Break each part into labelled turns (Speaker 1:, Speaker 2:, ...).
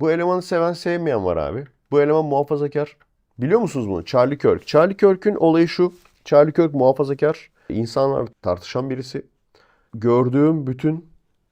Speaker 1: Bu elemanı seven sevmeyen var abi. Bu eleman muhafazakar. Biliyor musunuz bunu? Charlie Kirk. Charlie Kirk'ün olayı şu. Charlie Kirk muhafazakar. İnsanlar tartışan birisi. Gördüğüm bütün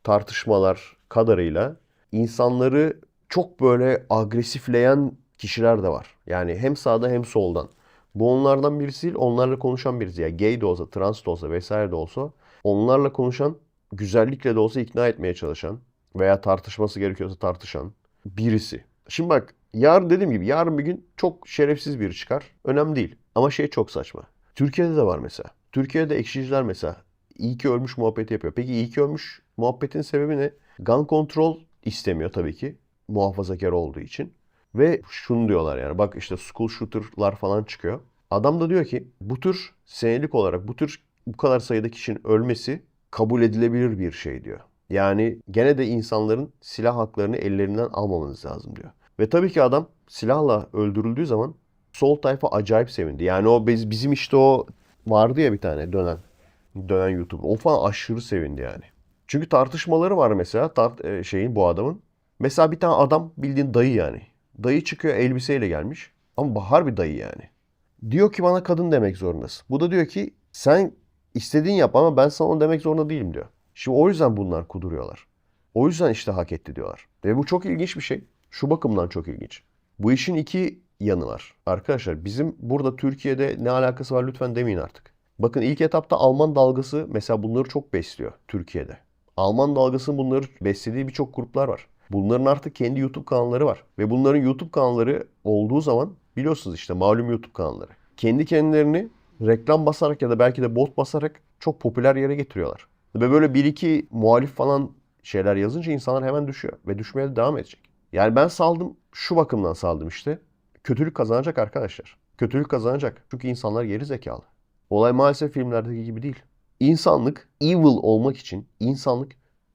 Speaker 1: tartışmalar kadarıyla insanları çok böyle agresifleyen kişiler de var. Yani hem sağda hem soldan. Bu onlardan birisi değil, onlarla konuşan birisi. Yani gay de olsa, trans da olsa vesaire de olsa onlarla konuşan, güzellikle de olsa ikna etmeye çalışan veya tartışması gerekiyorsa tartışan birisi. Şimdi bak yarın dediğim gibi yarın bir gün çok şerefsiz biri çıkar. Önemli değil. Ama şey çok saçma. Türkiye'de de var mesela. Türkiye'de ekşiciler mesela iyi ki ölmüş muhabbeti yapıyor. Peki iyi ki ölmüş muhabbetin sebebi ne? Gun control istemiyor tabii ki. Muhafazakar olduğu için. Ve şunu diyorlar yani bak işte school shooter'lar falan çıkıyor. Adam da diyor ki bu tür senelik olarak bu tür bu kadar sayıda kişinin ölmesi kabul edilebilir bir şey diyor. Yani gene de insanların silah haklarını ellerinden almamanız lazım diyor. Ve tabii ki adam silahla öldürüldüğü zaman sol tayfa acayip sevindi. Yani o biz, bizim işte o vardı ya bir tane dönen dönen YouTuber. O falan aşırı sevindi yani. Çünkü tartışmaları var mesela tart e, şeyin bu adamın. Mesela bir tane adam bildiğin dayı yani. Dayı çıkıyor elbiseyle gelmiş. Ama harbi dayı yani. Diyor ki bana kadın demek zorundasın. Bu da diyor ki sen istediğin yap ama ben sana onu demek zorunda değilim diyor. Şimdi o yüzden bunlar kuduruyorlar. O yüzden işte hak etti diyorlar. Ve bu çok ilginç bir şey. Şu bakımdan çok ilginç. Bu işin iki yanı var. Arkadaşlar bizim burada Türkiye'de ne alakası var lütfen demeyin artık. Bakın ilk etapta Alman dalgası mesela bunları çok besliyor Türkiye'de. Alman dalgasının bunları beslediği birçok gruplar var. Bunların artık kendi YouTube kanalları var. Ve bunların YouTube kanalları olduğu zaman biliyorsunuz işte malum YouTube kanalları. Kendi kendilerini reklam basarak ya da belki de bot basarak çok popüler yere getiriyorlar. Ve böyle bir iki muhalif falan şeyler yazınca insanlar hemen düşüyor. Ve düşmeye de devam edecek. Yani ben saldım şu bakımdan saldım işte. Kötülük kazanacak arkadaşlar. Kötülük kazanacak. Çünkü insanlar geri zekalı. Olay maalesef filmlerdeki gibi değil. İnsanlık evil olmak için, insanlık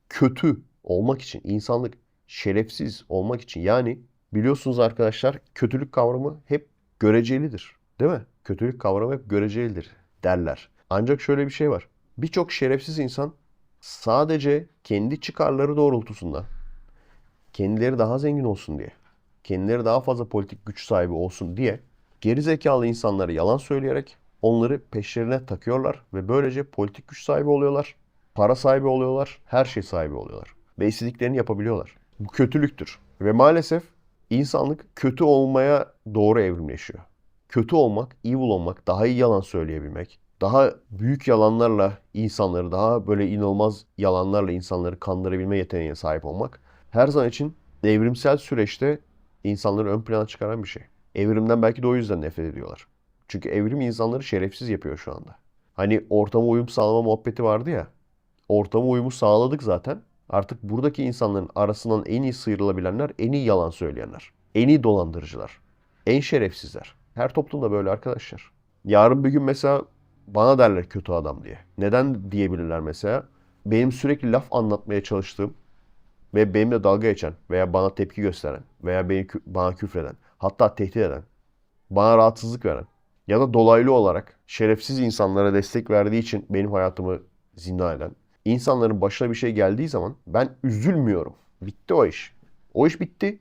Speaker 1: kötü olmak için, insanlık şerefsiz olmak için yani biliyorsunuz arkadaşlar kötülük kavramı hep görecelidir. Değil mi? Kötülük kavramı hep görecelidir derler. Ancak şöyle bir şey var. Birçok şerefsiz insan sadece kendi çıkarları doğrultusunda kendileri daha zengin olsun diye, kendileri daha fazla politik güç sahibi olsun diye geri zekalı insanlara yalan söyleyerek onları peşlerine takıyorlar ve böylece politik güç sahibi oluyorlar, para sahibi oluyorlar, her şey sahibi oluyorlar ve istediklerini yapabiliyorlar. Bu kötülüktür ve maalesef insanlık kötü olmaya doğru evrimleşiyor. Kötü olmak, evil olmak, daha iyi yalan söyleyebilmek, daha büyük yalanlarla insanları, daha böyle inanılmaz yalanlarla insanları kandırabilme yeteneğine sahip olmak her zaman için evrimsel süreçte insanları ön plana çıkaran bir şey. Evrimden belki de o yüzden nefret ediyorlar. Çünkü evrim insanları şerefsiz yapıyor şu anda. Hani ortama uyum sağlama muhabbeti vardı ya. Ortama uyumu sağladık zaten. Artık buradaki insanların arasından en iyi sıyrılabilenler, en iyi yalan söyleyenler. En iyi dolandırıcılar. En şerefsizler. Her toplumda böyle arkadaşlar. Yarın bir gün mesela bana derler kötü adam diye. Neden diyebilirler mesela? Benim sürekli laf anlatmaya çalıştığım ve benimle dalga geçen veya bana tepki gösteren veya beni bana küfreden, hatta tehdit eden, bana rahatsızlık veren ya da dolaylı olarak şerefsiz insanlara destek verdiği için benim hayatımı zindan eden insanların başına bir şey geldiği zaman ben üzülmüyorum. Bitti o iş. O iş bitti.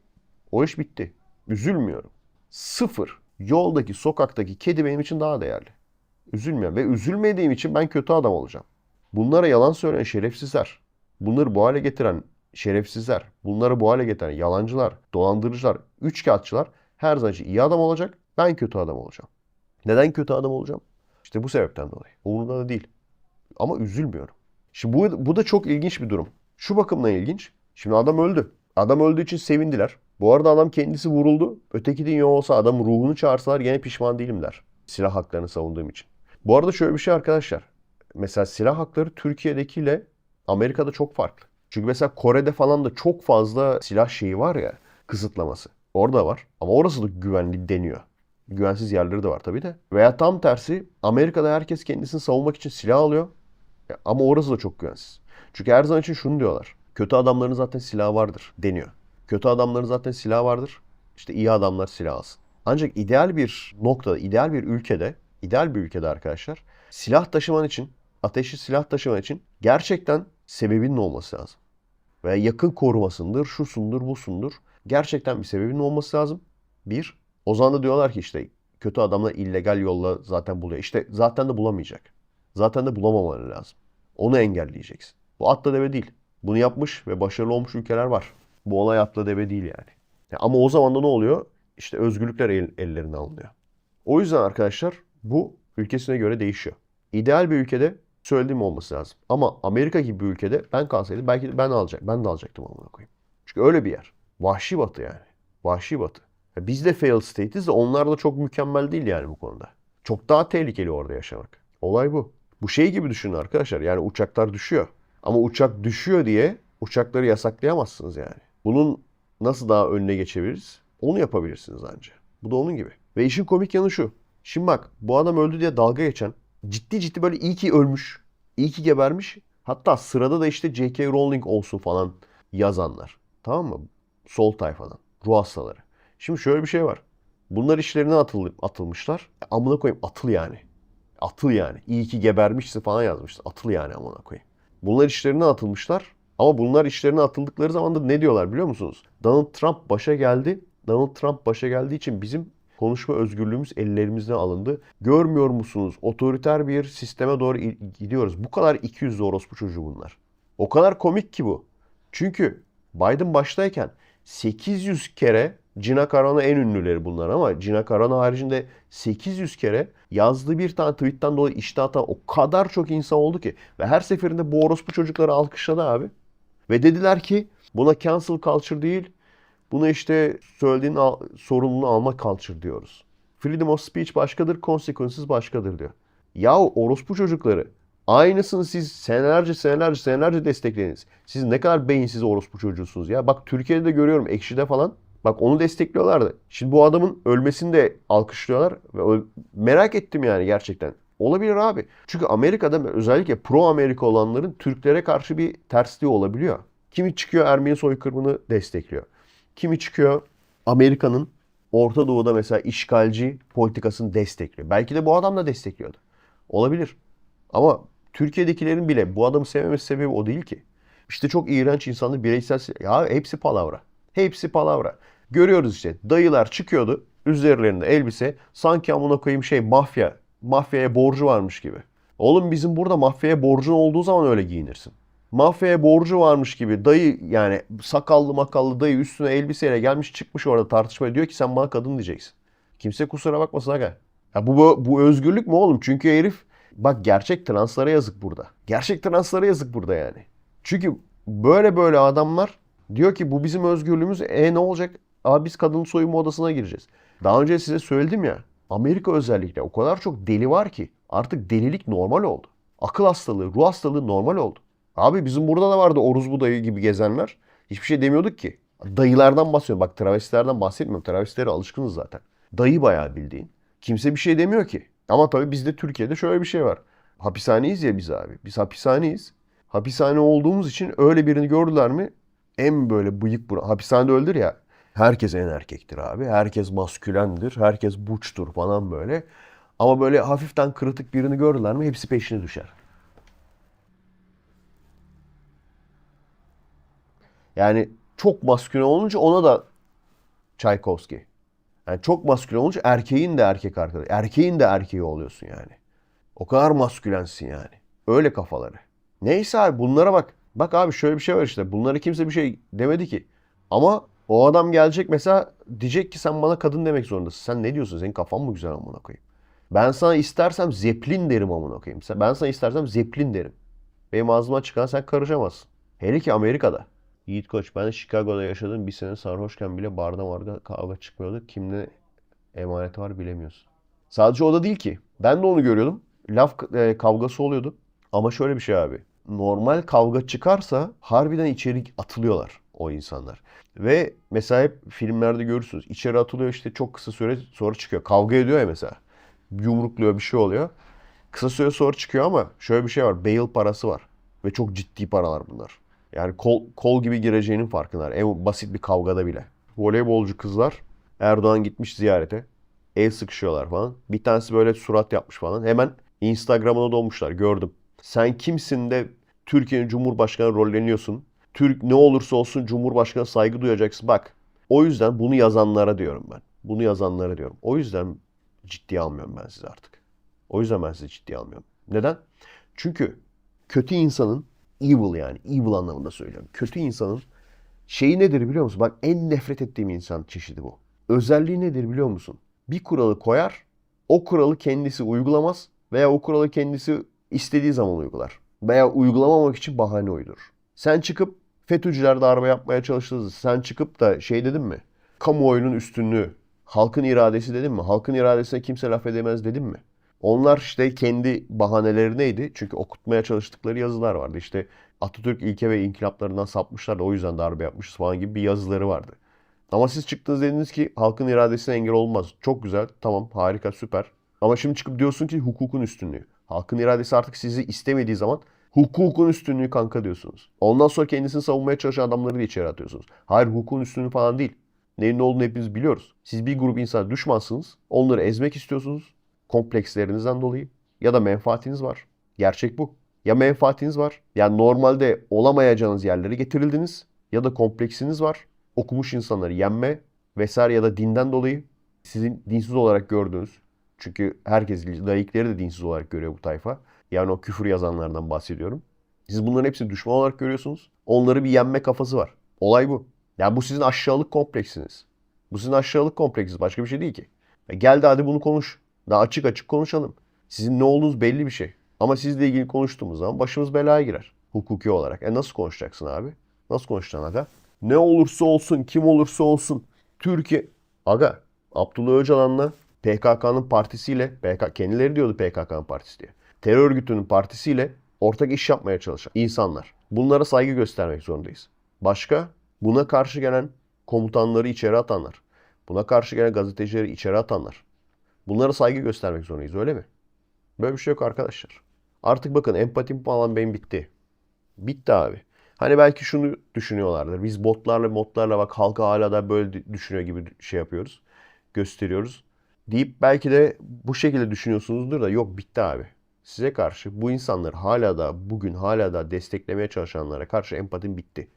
Speaker 1: O iş bitti. Üzülmüyorum. Sıfır. Yoldaki, sokaktaki kedi benim için daha değerli. Üzülmüyorum. Ve üzülmediğim için ben kötü adam olacağım. Bunlara yalan söyleyen şerefsizler. Bunları bu hale getiren şerefsizler. Bunları bu hale getiren yalancılar, dolandırıcılar, üçkağıtçılar her zaman iyi adam olacak. Ben kötü adam olacağım. Neden kötü adam olacağım? İşte bu sebepten dolayı. Umurumda da değil. Ama üzülmüyorum. Şimdi bu, bu da çok ilginç bir durum. Şu bakımdan ilginç. Şimdi adam öldü. Adam öldüğü için sevindiler. Bu arada adam kendisi vuruldu. Öteki dünya olsa adam ruhunu çağırsalar gene pişman değilim der. Silah haklarını savunduğum için. Bu arada şöyle bir şey arkadaşlar. Mesela silah hakları Türkiye'dekiyle Amerika'da çok farklı. Çünkü mesela Kore'de falan da çok fazla silah şeyi var ya kısıtlaması. Orada var ama orası da güvenli deniyor. Güvensiz yerleri de var tabii de. Veya tam tersi Amerika'da herkes kendisini savunmak için silah alıyor. Ya Ama orası da çok güvensiz. Çünkü her zaman için şunu diyorlar. Kötü adamların zaten silahı vardır deniyor. Kötü adamların zaten silahı vardır. İşte iyi adamlar silah alsın. Ancak ideal bir noktada, ideal bir ülkede, ideal bir ülkede arkadaşlar silah taşıman için, ateşli silah taşıman için gerçekten sebebinin olması lazım. Veya yakın korumasındır, şusundur, busundur. Gerçekten bir sebebinin olması lazım. Bir. O zaman da diyorlar ki işte kötü adamlar illegal yolla zaten buluyor. İşte zaten de bulamayacak. Zaten de bulamaman lazım. Onu engelleyeceksin. Bu atla deve değil. Bunu yapmış ve başarılı olmuş ülkeler var. Bu olay atla deve değil yani. Ya ama o zaman da ne oluyor? İşte özgürlükler el, ellerine alınıyor. O yüzden arkadaşlar bu ülkesine göre değişiyor. İdeal bir ülkede söylediğim olması lazım. Ama Amerika gibi bir ülkede ben kalsaydım belki de ben alacak. Ben de alacaktım amına koyayım. Çünkü öyle bir yer. Vahşi batı yani. Vahşi batı. Ya biz de fail state'iz de onlar da çok mükemmel değil yani bu konuda. Çok daha tehlikeli orada yaşamak. Olay bu. Bu şey gibi düşünün arkadaşlar. Yani uçaklar düşüyor. Ama uçak düşüyor diye uçakları yasaklayamazsınız yani. Bunun nasıl daha önüne geçebiliriz? Onu yapabilirsiniz anca. Bu da onun gibi. Ve işin komik yanı şu. Şimdi bak bu adam öldü diye dalga geçen ciddi ciddi böyle iyi ki ölmüş. iyi ki gebermiş. Hatta sırada da işte J.K. Rowling olsun falan yazanlar. Tamam mı? Sol tayfadan. Ruh hastaları. Şimdi şöyle bir şey var. Bunlar işlerine atıl, atılmışlar. E, amına koyayım atıl yani. Atıl yani. İyi ki gebermişsin falan yazmışlar. Atıl yani amına koyayım. Bunlar işlerine atılmışlar. Ama bunlar işlerine atıldıkları zaman da ne diyorlar biliyor musunuz? Donald Trump başa geldi. Donald Trump başa geldiği için bizim konuşma özgürlüğümüz ellerimizden alındı. Görmüyor musunuz? Otoriter bir sisteme doğru gidiyoruz. Bu kadar 200 orospu çocuğu bunlar. O kadar komik ki bu. Çünkü Biden baştayken 800 kere Gina Carano en ünlüleri bunlar ama Gina Carano haricinde 800 kere yazdığı bir tane tweetten dolayı işte atan o kadar çok insan oldu ki ve her seferinde bu orospu çocukları alkışladı abi. Ve dediler ki buna cancel culture değil, buna işte söylediğin al- sorumluluğunu alma culture diyoruz. Freedom of speech başkadır, consequences başkadır diyor. Yahu orospu çocukları aynısını siz senelerce senelerce senelerce desteklediniz. Siz ne kadar beyinsiz orospu çocuğusunuz ya. Bak Türkiye'de de görüyorum Ekşi'de falan. Bak onu destekliyorlardı. Şimdi bu adamın ölmesini de alkışlıyorlar. Ve merak ettim yani gerçekten. Olabilir abi. Çünkü Amerika'da özellikle pro Amerika olanların Türklere karşı bir tersliği olabiliyor. Kimi çıkıyor Ermeni soykırımını destekliyor. Kimi çıkıyor Amerika'nın Orta Doğu'da mesela işgalci politikasını destekliyor. Belki de bu adam da destekliyordu. Olabilir. Ama Türkiye'dekilerin bile bu adamı sevmemesi sebebi o değil ki. İşte çok iğrenç insanlar bireysel... Ya hepsi palavra. Hepsi palavra. Görüyoruz işte dayılar çıkıyordu üzerlerinde elbise sanki amına koyayım şey mafya. Mafyaya borcu varmış gibi. Oğlum bizim burada mafyaya borcun olduğu zaman öyle giyinirsin. Mafyaya borcu varmış gibi dayı yani sakallı makallı dayı üstüne elbiseyle gelmiş çıkmış orada tartışmaya diyor ki sen bana kadın diyeceksin. Kimse kusura bakmasın aga. Ya bu, bu, bu özgürlük mü oğlum? Çünkü herif bak gerçek translara yazık burada. Gerçek translara yazık burada yani. Çünkü böyle böyle adamlar diyor ki bu bizim özgürlüğümüz. E ne olacak? Abi biz kadın soyunma odasına gireceğiz. Daha önce size söyledim ya. Amerika özellikle o kadar çok deli var ki artık delilik normal oldu. Akıl hastalığı, ruh hastalığı normal oldu. Abi bizim burada da vardı Oruz bu dayı gibi gezenler. Hiçbir şey demiyorduk ki. Dayılardan bahsediyorum. Bak travestilerden bahsetmiyorum. Travestilere alışkınız zaten. Dayı bayağı bildiğin. Kimse bir şey demiyor ki. Ama tabii bizde Türkiye'de şöyle bir şey var. Hapishaneyiz ya biz abi. Biz hapishaneyiz. Hapishane olduğumuz için öyle birini gördüler mi en böyle bıyık bura. Hapishanede öldür ya. Herkes en erkektir abi. Herkes maskülendir. Herkes buçtur falan böyle. Ama böyle hafiften kırıtık birini gördüler mi hepsi peşine düşer. Yani çok maskülen olunca ona da Tchaikovsky. Yani çok maskülen olunca erkeğin de erkek arkadaşı. Erkeğin de erkeği oluyorsun yani. O kadar maskülensin yani. Öyle kafaları. Neyse abi bunlara bak. Bak abi şöyle bir şey var işte. Bunlara kimse bir şey demedi ki. Ama o adam gelecek mesela diyecek ki sen bana kadın demek zorundasın. Sen ne diyorsun? Senin kafan mı güzel amına koyayım? Ben sana istersem Zeppelin derim amına koyayım. Ben sana istersem Zeppelin derim. Benim ağzıma çıkan sen karışamazsın. Hele ki Amerika'da. Yiğit Koç ben de Chicago'da yaşadım. Bir sene sarhoşken bile barda vardı kavga çıkmıyordu. Kimde emaneti var bilemiyorsun. Sadece o da değil ki. Ben de onu görüyordum. Laf e, kavgası oluyordu. Ama şöyle bir şey abi. Normal kavga çıkarsa harbiden içeri atılıyorlar o insanlar. Ve mesela hep filmlerde görürsünüz. İçeri atılıyor işte çok kısa süre sonra çıkıyor. Kavga ediyor ya mesela. Yumrukluyor bir şey oluyor. Kısa süre sonra çıkıyor ama şöyle bir şey var. Bail parası var. Ve çok ciddi paralar bunlar. Yani kol, kol gibi gireceğinin farkındalar. En basit bir kavgada bile. Voleybolcu kızlar Erdoğan gitmiş ziyarete. El sıkışıyorlar falan. Bir tanesi böyle surat yapmış falan. Hemen Instagram'ına dolmuşlar gördüm. Sen kimsin de Türkiye'nin Cumhurbaşkanı rolleniyorsun. Türk ne olursa olsun Cumhurbaşkanı saygı duyacaksın. Bak O yüzden bunu yazanlara diyorum ben. Bunu yazanlara diyorum. O yüzden ciddiye almıyorum ben sizi artık. O yüzden ben sizi ciddiye almıyorum. Neden? Çünkü kötü insanın evil yani evil anlamında söylüyorum. Kötü insanın şeyi nedir biliyor musun? Bak en nefret ettiğim insan çeşidi bu. Özelliği nedir biliyor musun? Bir kuralı koyar, o kuralı kendisi uygulamaz veya o kuralı kendisi istediği zaman uygular. Veya uygulamamak için bahane uydurur. Sen çıkıp FETÖ'cüler darbe yapmaya çalıştınız. Sen çıkıp da şey dedin mi? Kamuoyunun üstünlüğü, halkın iradesi dedin mi? Halkın iradesine kimse laf edemez dedin mi? Onlar işte kendi bahaneleri neydi? Çünkü okutmaya çalıştıkları yazılar vardı. İşte Atatürk ilke ve inkılaplarından sapmışlar da o yüzden darbe yapmışız falan gibi bir yazıları vardı. Ama siz çıktınız dediniz ki halkın iradesine engel olmaz. Çok güzel, tamam, harika, süper. Ama şimdi çıkıp diyorsun ki hukukun üstünlüğü. Halkın iradesi artık sizi istemediği zaman hukukun üstünlüğü kanka diyorsunuz. Ondan sonra kendisini savunmaya çalışan adamları da içeri atıyorsunuz. Hayır hukukun üstünlüğü falan değil. Neyin ne olduğunu hepimiz biliyoruz. Siz bir grup insan düşmansınız. Onları ezmek istiyorsunuz. Komplekslerinizden dolayı. Ya da menfaatiniz var. Gerçek bu. Ya menfaatiniz var. Yani normalde olamayacağınız yerlere getirildiniz. Ya da kompleksiniz var. Okumuş insanları yenme vesaire ya da dinden dolayı sizin dinsiz olarak gördüğünüz çünkü herkes laikleri de dinsiz olarak görüyor bu tayfa. Yani o küfür yazanlardan bahsediyorum. Siz bunların hepsini düşman olarak görüyorsunuz. Onları bir yenme kafası var. Olay bu. Yani bu sizin aşağılık kompleksiniz. Bu sizin aşağılık kompleksiniz. Başka bir şey değil ki. E gel de hadi bunu konuş. Daha açık açık konuşalım. Sizin ne olduğunuz belli bir şey. Ama sizle ilgili konuştuğumuz zaman başımız belaya girer. Hukuki olarak. E nasıl konuşacaksın abi? Nasıl konuşacaksın aga? Ne olursa olsun, kim olursa olsun. Türkiye... Aga, Abdullah Öcalan'la PKK'nın partisiyle, PKK, kendileri diyordu PKK'nın partisi diye. Terör örgütünün partisiyle ortak iş yapmaya çalışan insanlar. Bunlara saygı göstermek zorundayız. Başka? Buna karşı gelen komutanları içeri atanlar. Buna karşı gelen gazetecileri içeri atanlar. Bunlara saygı göstermek zorundayız öyle mi? Böyle bir şey yok arkadaşlar. Artık bakın empatim falan benim bitti. Bitti abi. Hani belki şunu düşünüyorlardır. Biz botlarla modlarla bak halka hala da böyle düşünüyor gibi şey yapıyoruz. Gösteriyoruz. Deyip belki de bu şekilde düşünüyorsunuzdur da yok bitti abi. Size karşı bu insanlar hala da bugün hala da desteklemeye çalışanlara karşı empatim bitti.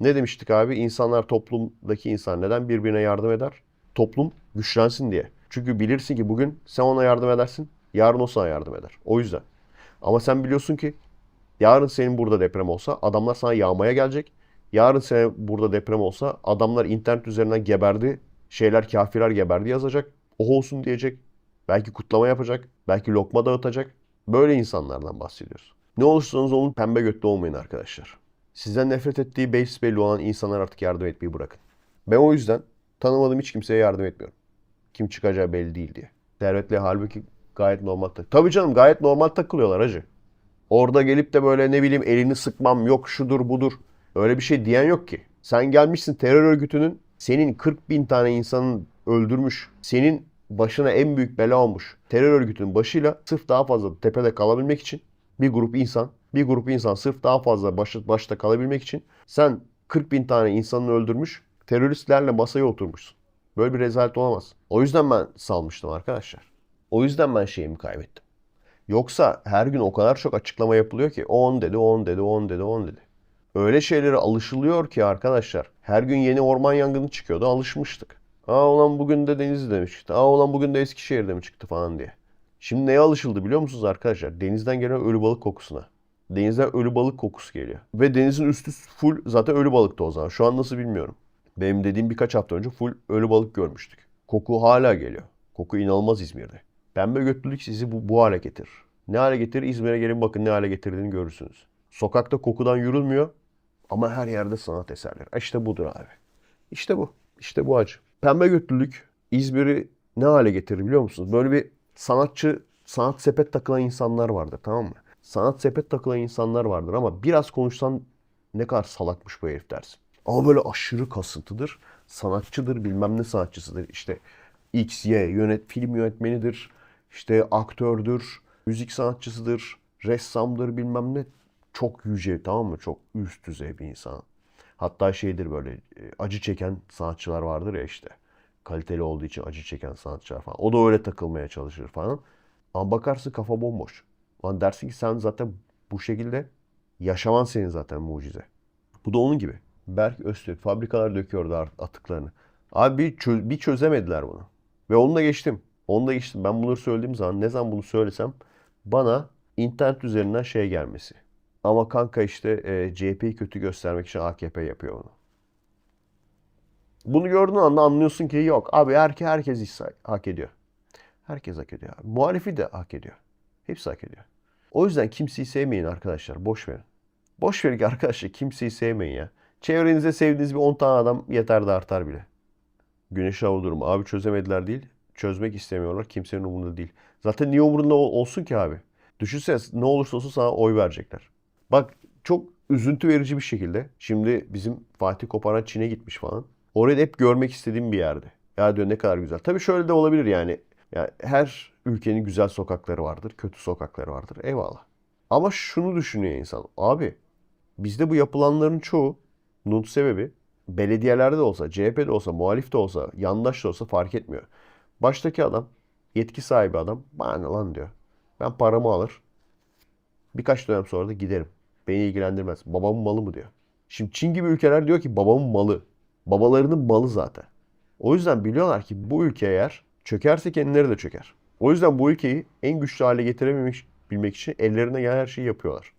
Speaker 1: Ne demiştik abi? İnsanlar toplumdaki insan neden birbirine yardım eder? Toplum güçlensin diye. Çünkü bilirsin ki bugün sen ona yardım edersin. Yarın o sana yardım eder. O yüzden. Ama sen biliyorsun ki yarın senin burada deprem olsa adamlar sana yağmaya gelecek. Yarın senin burada deprem olsa adamlar internet üzerinden geberdi. Şeyler kafirler geberdi yazacak. O olsun diyecek. Belki kutlama yapacak. Belki lokma dağıtacak. Böyle insanlardan bahsediyoruz. Ne olursanız olun pembe götlü olmayın arkadaşlar. Sizden nefret ettiği beis belli olan insanlar artık yardım etmeyi bırakın. Ben o yüzden tanımadığım hiç kimseye yardım etmiyorum. Kim çıkacağı belli değil diye. Servetli halbuki gayet normal tak. Tabii canım gayet normal takılıyorlar hacı. Orada gelip de böyle ne bileyim elini sıkmam yok şudur budur. Öyle bir şey diyen yok ki. Sen gelmişsin terör örgütünün senin 40 bin tane insanın öldürmüş. Senin başına en büyük bela olmuş. Terör örgütünün başıyla sırf daha fazla tepede kalabilmek için bir grup insan, bir grup insan sırf daha fazla baş, başta kalabilmek için sen 40 bin tane insanını öldürmüş, teröristlerle masaya oturmuşsun. Böyle bir rezalet olamaz. O yüzden ben salmıştım arkadaşlar. O yüzden ben şeyimi kaybettim. Yoksa her gün o kadar çok açıklama yapılıyor ki 10 dedi, 10 dedi, 10 dedi, 10 dedi. Öyle şeylere alışılıyor ki arkadaşlar. Her gün yeni orman yangını çıkıyordu, alışmıştık. Aa ulan bugün de Denizli'de mi çıktı? Aa ulan bugün de Eskişehir'de mi çıktı falan diye. Şimdi neye alışıldı biliyor musunuz arkadaşlar? Denizden gelen ölü balık kokusuna. Denizden ölü balık kokusu geliyor. Ve denizin üstü full zaten ölü balıktı o zaman. Şu an nasıl bilmiyorum. Benim dediğim birkaç hafta önce full ölü balık görmüştük. Koku hala geliyor. Koku inanılmaz İzmir'de. Pembe götlülük sizi bu, bu hale getirir. Ne hale getirir? İzmir'e gelin bakın ne hale getirdiğini görürsünüz. Sokakta kokudan yürülmüyor ama her yerde sanat eserleri. İşte budur abi. İşte bu. İşte bu acı. Pembe götlülük İzmir'i ne hale getirir biliyor musunuz? Böyle bir sanatçı, sanat sepet takılan insanlar vardır tamam mı? Sanat sepet takılan insanlar vardır ama biraz konuşsan ne kadar salakmış bu herif dersin. Ama böyle aşırı kasıntıdır. Sanatçıdır, bilmem ne sanatçısıdır. İşte X, Y, yönet, film yönetmenidir. işte aktördür, müzik sanatçısıdır, ressamdır bilmem ne. Çok yüce tamam mı? Çok üst düzey bir insan. Hatta şeydir böyle e, acı çeken sanatçılar vardır ya işte. Kaliteli olduğu için acı çeken sanatçılar falan. O da öyle takılmaya çalışır falan. Ama bakarsın kafa bomboş. Lan dersin ki sen zaten bu şekilde yaşaman senin zaten mucize. Bu da onun gibi. Berk Öztürk fabrikalar döküyordu atıklarını. Abi bir, çö- bir çözemediler bunu. Ve onu geçtim. Onu geçtim. Ben bunları söylediğim zaman ne zaman bunu söylesem bana internet üzerinden şey gelmesi. Ama kanka işte e, CHP'yi kötü göstermek için AKP yapıyor bunu. Bunu gördüğün anda anlıyorsun ki yok. Abi herkes, herkes hak ediyor. Herkes hak ediyor. abi. Muhalifi de hak ediyor. Hepsi hak ediyor. O yüzden kimseyi sevmeyin arkadaşlar. Boş verin. Boş verin ki arkadaşlar kimseyi sevmeyin ya. Çevrenizde sevdiğiniz bir 10 tane adam yeter de artar bile. Güneş hava durumu. Abi çözemediler değil. Çözmek istemiyorlar. Kimsenin umurunda değil. Zaten niye umurunda ol- olsun ki abi? Düşünsene ne olursa olsun sana oy verecekler. Bak çok üzüntü verici bir şekilde. Şimdi bizim Fatih Koparan Çin'e gitmiş falan. Orayı hep görmek istediğim bir yerde. Ya diyor ne kadar güzel. Tabii şöyle de olabilir yani. Ya her ülkenin güzel sokakları vardır, kötü sokakları vardır. Eyvallah. Ama şunu düşünüyor insan. Abi bizde bu yapılanların çoğu nun sebebi belediyelerde de olsa, CHP'de olsa, muhalif de olsa, yandaş da olsa fark etmiyor. Baştaki adam, yetki sahibi adam, bana lan diyor. Ben paramı alır, birkaç dönem sonra da giderim. Beni ilgilendirmez. Babamın malı mı diyor. Şimdi Çin gibi ülkeler diyor ki babamın malı. Babalarının malı zaten. O yüzden biliyorlar ki bu ülke eğer çökerse kendileri de çöker. O yüzden bu ülkeyi en güçlü hale getirememiş bilmek için ellerine gelen her şeyi yapıyorlar.